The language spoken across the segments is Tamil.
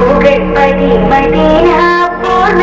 புகழ்படி மதீனா பூர்ண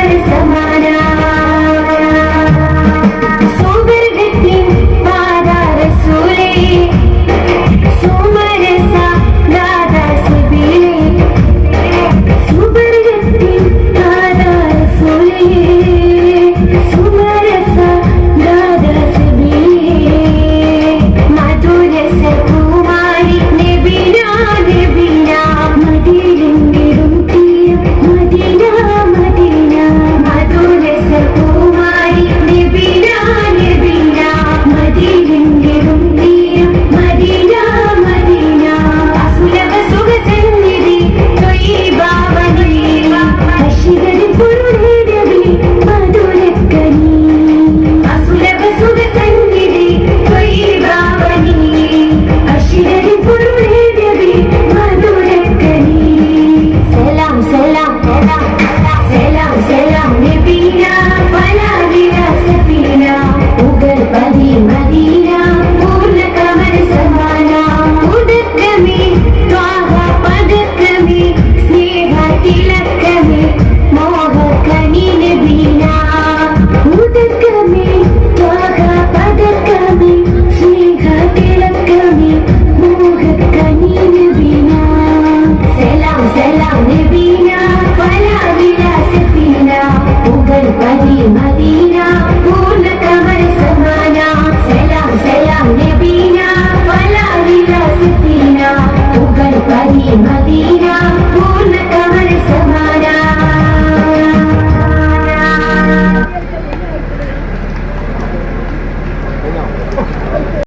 Se selam selam ne bina